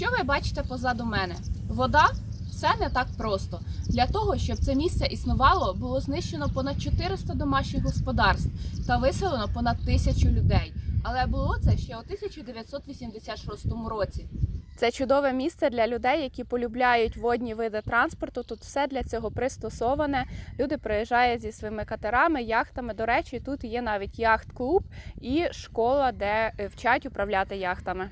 Що ви бачите позаду мене? Вода все не так просто. Для того, щоб це місце існувало, було знищено понад 400 домашніх господарств та виселено понад тисячу людей. Але було це ще у 1986 році. Це чудове місце для людей, які полюбляють водні види транспорту. Тут все для цього пристосоване. Люди приїжджають зі своїми катерами, яхтами. До речі, тут є навіть яхт-клуб і школа, де е, вчать управляти яхтами.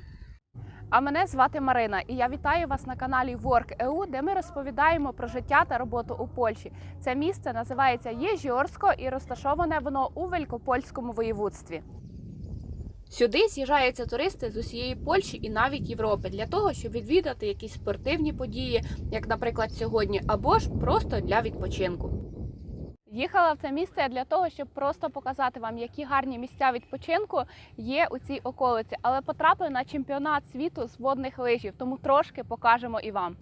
А мене звати Марина, і я вітаю вас на каналі Work.eu, де ми розповідаємо про життя та роботу у Польщі. Це місце називається Єжіорсько і розташоване воно у Великопольському воєводстві. Сюди з'їжджаються туристи з усієї Польщі і навіть Європи для того, щоб відвідати якісь спортивні події, як, наприклад, сьогодні, або ж просто для відпочинку. Їхала в це місце для того, щоб просто показати вам, які гарні місця відпочинку є у цій околиці, але потрапили на чемпіонат світу з водних лижів, тому трошки покажемо і вам.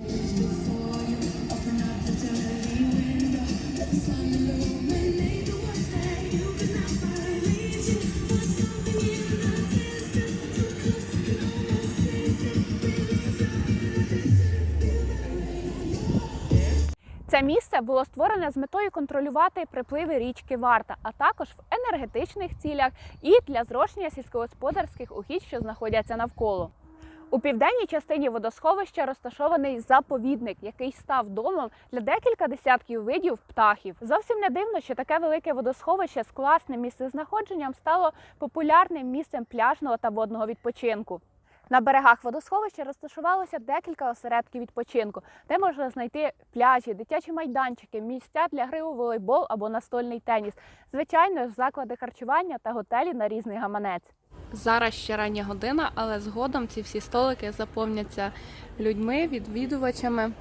Це місце було створене з метою контролювати припливи річки Варта, а також в енергетичних цілях і для зрошення сільськогосподарських угідь, що знаходяться навколо. У південній частині водосховища розташований заповідник, який став домом для декілька десятків видів птахів. Зовсім не дивно, що таке велике водосховище з класним місцезнаходженням стало популярним місцем пляжного та водного відпочинку. На берегах водосховища розташувалося декілька осередків відпочинку, де можна знайти пляжі, дитячі майданчики, місця для гри у волейбол або настольний теніс. Звичайно заклади харчування та готелі на різний гаманець. Зараз ще рання година, але згодом ці всі столики заповняться людьми, відвідувачами.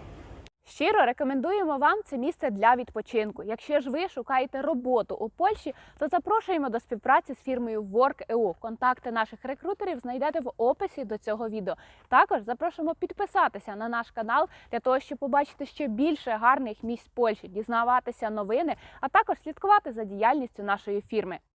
Щиро рекомендуємо вам це місце для відпочинку. Якщо ж ви шукаєте роботу у Польщі, то запрошуємо до співпраці з фірмою Work.eu. Контакти наших рекрутерів знайдете в описі до цього відео. Також запрошуємо підписатися на наш канал для того, щоб побачити ще більше гарних місць Польщі, дізнаватися новини, а також слідкувати за діяльністю нашої фірми.